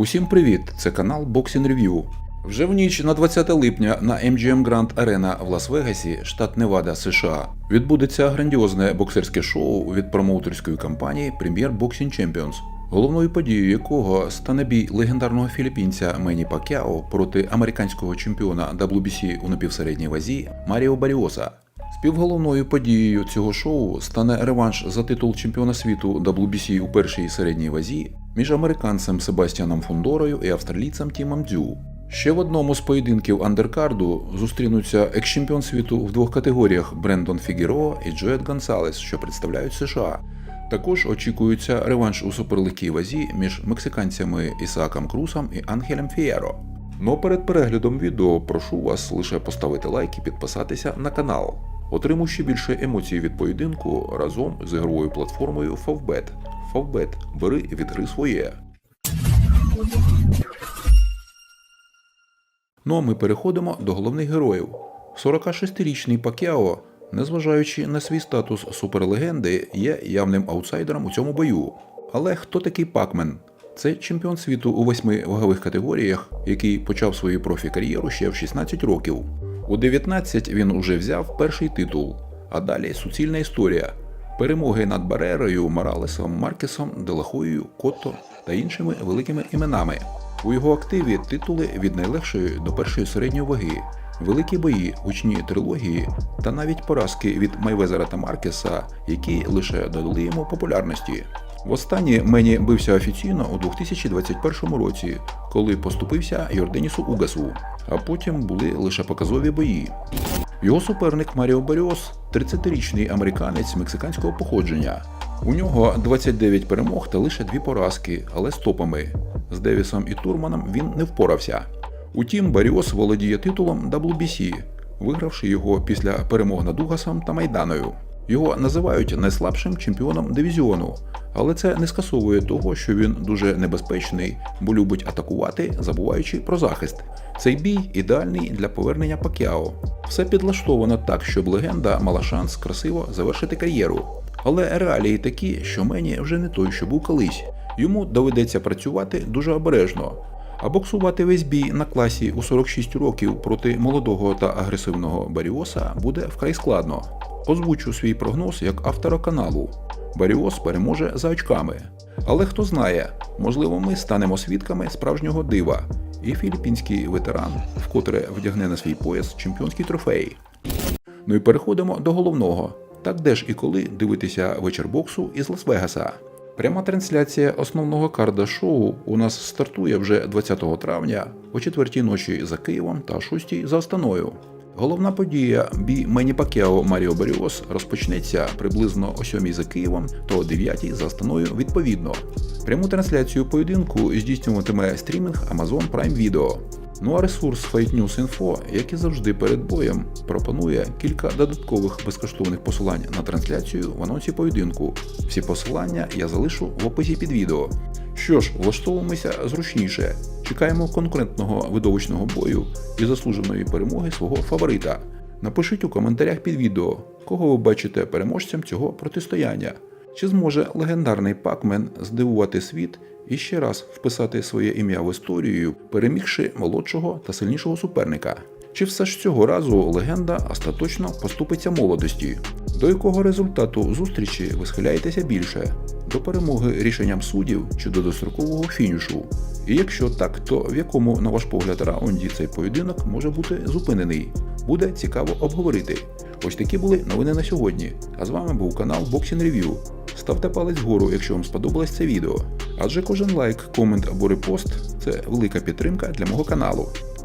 Усім привіт! Це канал Boxing Review. Вже в ніч на 20 липня на MGM Grand Arena в Лас-Вегасі, штат Невада, США, відбудеться грандіозне боксерське шоу від промоутерської компанії Premier Boxing Champions, головною подією якого стане бій легендарного філіппінця Мені Пакяо проти американського чемпіона WBC у напівсередній вазі Маріо Баріоса. Співголовною подією цього шоу стане реванш за титул чемпіона світу WBC у першій середній вазі між американцем Себастьяном Фондорою і австралійцем Тімом Дзю. Ще в одному з поєдинків андеркарду зустрінуться екс-чемпіон світу в двох категоріях Брендон Фігіро і Джоет Гонсалес, що представляють США. Також очікується реванш у суперлегкій вазі між мексиканцями Ісааком Крусом і Ангелем Фієро. Ну а перед переглядом відео прошу вас лише поставити лайк і підписатися на канал. Отримуй ще більше емоцій від поєдинку разом з ігровою платформою Favbet. Favbet. бери від гри своє. Ну а ми переходимо до головних героїв. 46-річний Пакяо, незважаючи на свій статус суперлегенди, є явним аутсайдером у цьому бою. Але хто такий Пакмен? Це чемпіон світу у восьми вагових категоріях, який почав свою профі-кар'єру ще в 16 років. У 19 він уже взяв перший титул, а далі суцільна історія. Перемоги над Барерою, Моралесом, Маркесом, Делахоєю, Котто та іншими великими іменами. У його активі титули від найлегшої до першої середньої ваги, великі бої, гучні трилогії та навіть поразки від Майвезера та Маркеса, які лише додали йому популярності. Востаннє Мені бився офіційно у 2021 році, коли поступився Йорденісу Угасу, а потім були лише показові бої. Його суперник Маріо Баріос 30-річний американець мексиканського походження. У нього 29 перемог та лише дві поразки, але з топами. З Девісом і Турманом він не впорався. Утім, Баріос володіє титулом WBC, вигравши його після перемог над Угасом та Майданою. Його називають найслабшим чемпіоном дивізіону, але це не скасовує того, що він дуже небезпечний, бо любить атакувати, забуваючи про захист. Цей бій ідеальний для повернення Пакяо. Все підлаштовано так, щоб легенда мала шанс красиво завершити кар'єру. Але реалії такі, що Мені вже не той, що був колись. Йому доведеться працювати дуже обережно. А боксувати весь бій на класі у 46 років проти молодого та агресивного Баріоса буде вкрай складно. Озвучу свій прогноз як автора каналу. Баріос переможе за очками. Але хто знає, можливо, ми станемо свідками справжнього дива, і філіппінський ветеран вкотре вдягне на свій пояс чемпіонський трофей. Ну і переходимо до головного. Так де ж і коли дивитися вечір боксу із Лас-Вегаса. Пряма трансляція основного карда шоу у нас стартує вже 20 травня о 4 ночі за Києвом та 6 за Астаною. Головна подія бій Мені Пакяо Маріо Баріос розпочнеться приблизно о 7 за Києвом та о 9 за Астаною відповідно. Пряму трансляцію поєдинку здійснюватиме стрімінг Amazon Prime Video. Ну а ресурс Fight News Info, як і завжди перед боєм, пропонує кілька додаткових безкоштовних посилань на трансляцію в анонсі поєдинку. Всі посилання я залишу в описі під відео. Що ж, влаштовуємося зручніше. Чекаємо конкурентного видовищного бою і заслуженої перемоги свого фаворита. Напишіть у коментарях під відео, кого ви бачите переможцем цього протистояння. Чи зможе легендарний Пакмен здивувати світ і ще раз вписати своє ім'я в історію, перемігши молодшого та сильнішого суперника? Чи все ж цього разу легенда остаточно поступиться молодості? До якого результату зустрічі ви схиляєтеся більше? До перемоги рішенням суддів чи до дострокового фінішу? І якщо так, то в якому, на ваш погляд, раунді цей поєдинок може бути зупинений? Буде цікаво обговорити. Ось такі були новини на сьогодні. А з вами був канал Boxing Review. Ставте палець вгору, якщо вам сподобалось це відео. Адже кожен лайк, комент або репост це велика підтримка для мого каналу.